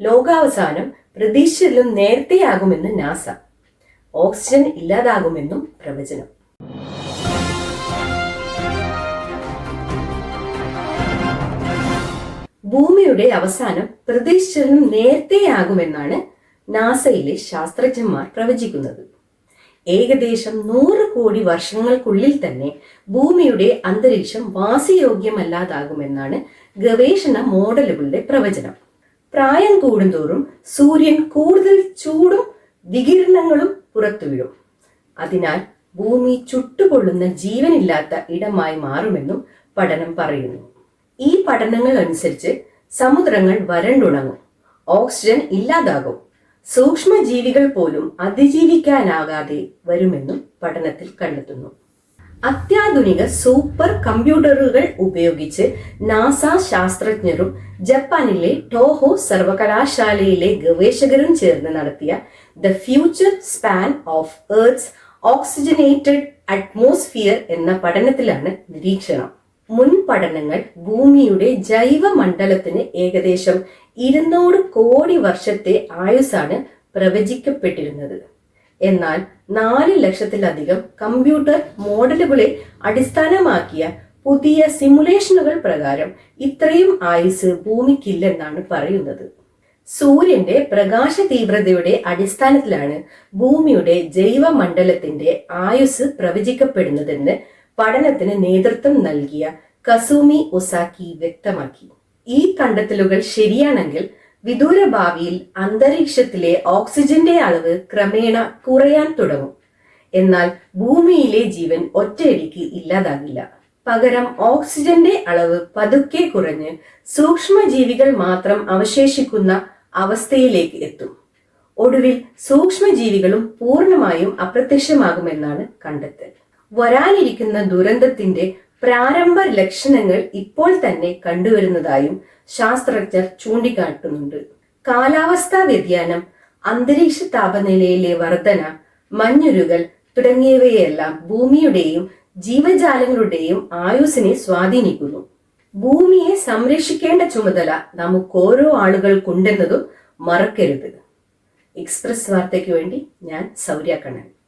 ലോകാവസാനം പ്രതീക്ഷയിലും നേരത്തെയാകുമെന്ന് NASA. Oxygen ഇല്ലാതാകുമെന്നും പ്രവചനം. ഭൂമിയുടെ അവസാനം പ്രതീക്ഷിച്ചതിലും നേരത്തെയാകുമെന്നാണ് നാസയിലെ ശാസ്ത്രജ്ഞന്മാർ പ്രവചിക്കുന്നത്. ഏകദേശം നൂറ് കോടി വർഷങ്ങൾക്കുള്ളിൽ തന്നെ ഭൂമിയുടെ അന്തരീക്ഷം വാസയോഗ്യമല്ലാതാകുമെന്നാണ് ഗവേഷണ മോഡലുകളുടെ പ്രവചനം. പ്രായം കൂടുന്തോറും സൂര്യൻ കൂടുതൽ ചൂടും വികിരണങ്ങളും പുറത്തുവിടും. അതിനാൽ ഭൂമി ചുട്ടുകൊള്ളുന്ന ജീവനില്ലാത്ത ഇടമായി മാറുമെന്നും പഠനം പറയുന്നു. ഈ പഠനങ്ങൾ അനുസരിച്ച് സമുദ്രങ്ങൾ വരണ്ടുണങ്ങും. ഓക്സിജൻ ഇല്ലാതാകും. സൂക്ഷ്മജീവികൾ പോലും അതിജീവിക്കാനാകാതെ വരുമെന്നും പഠനത്തിൽ കണ്ടെത്തുന്നു. അത്യാധുനിക സൂപ്പർ കമ്പ്യൂട്ടറുകൾ ഉപയോഗിച്ച് നാസ ശാസ്ത്രജ്ഞരും ജപ്പാനിലെ ടോഹോ സർവകലാശാലയിലെ ഗവേഷകരും ചേർന്ന് നടത്തിയ the future span of earth's oxygenated atmosphere എന്ന പഠനത്തിലാണ് നിരീക്ഷണം. മുൻ പഠനങ്ങൾ ഭൂമിയുടെ ജൈവ മണ്ഡലത്തിന് ഏകദേശം ഇരുന്നൂറ് കോടി വർഷത്തെ ആയുസാണ് പ്രവചിക്കപ്പെട്ടിരുന്നത്. എന്നാൽ നാല് ലക്ഷത്തിലധികം കമ്പ്യൂട്ടർ മോഡലുകളെ അടിസ്ഥാനമാക്കിയ പുതിയ സിമുലേഷനുകൾ പ്രകാരം ഇത്രയും ആയുസ് ഭൂമിക്കില്ലെന്നാണ് പറയുന്നത്. സൂര്യന്റെ പ്രകാശ തീവ്രതയുടെ അടിസ്ഥാനത്തിലാണ് ഭൂമിയുടെ ജൈവ മണ്ഡലത്തിന്റെ ആയുസ് പ്രവചിക്കപ്പെടുന്നതെന്ന് പഠനത്തിന് നേതൃത്വം നൽകിയ കസൂമി ഒസാക്കി വ്യക്തമാക്കി. ഈ കണ്ടെത്തലുകൾ ശരിയാണെങ്കിൽ വിദൂര ഭാവിയിൽ അന്തരീക്ഷത്തിലെ ഓക്സിജന്റെ അളവ് ക്രമേണ കുറയാൻ തുടങ്ങും. എന്നാൽ ഭൂമിയിലെ ജീവൻ ഒറ്റയടിക്ക് ഇല്ലാതാകില്ല. പകരം ഓക്സിജന്റെ അളവ് പതുക്കെ കുറഞ്ഞ് സൂക്ഷ്മജീവികൾ മാത്രം അവശേഷിക്കുന്ന അവസ്ഥയിലേക്ക് എത്തും. ഒടുവിൽ സൂക്ഷ്മജീവികളും പൂർണമായും അപ്രത്യക്ഷമാകുമെന്നാണ് കണ്ടെത്തൽ. വരാനിരിക്കുന്ന ദുരന്തത്തിന്റെ പ്രാരംഭ ലക്ഷണങ്ങൾ ഇപ്പോൾ തന്നെ കണ്ടുവരുന്നതായും ശാസ്ത്രജ്ഞർ ചൂണ്ടിക്കാട്ടുന്നുണ്ട്. കാലാവസ്ഥാ വ്യതിയാനം അന്തരീക്ഷ താപനിലയിലെ വർധന മഞ്ഞുരുകൾ തുടങ്ങിയവയെല്ലാം ഭൂമിയുടെയും ജീവജാലങ്ങളുടെയും ആയുസിനെ സ്വാധീനിക്കുന്നു. ഭൂമിയെ സംരക്ഷിക്കേണ്ട ചുമതല നമുക്ക് ഓരോ ആളുകൾക്കുണ്ടെന്നതും മറക്കരുത്. എക്സ്പ്രസ് വാർത്തയ്ക്ക് വേണ്ടി ഞാൻ സൗര്യ കണ്ണൻ.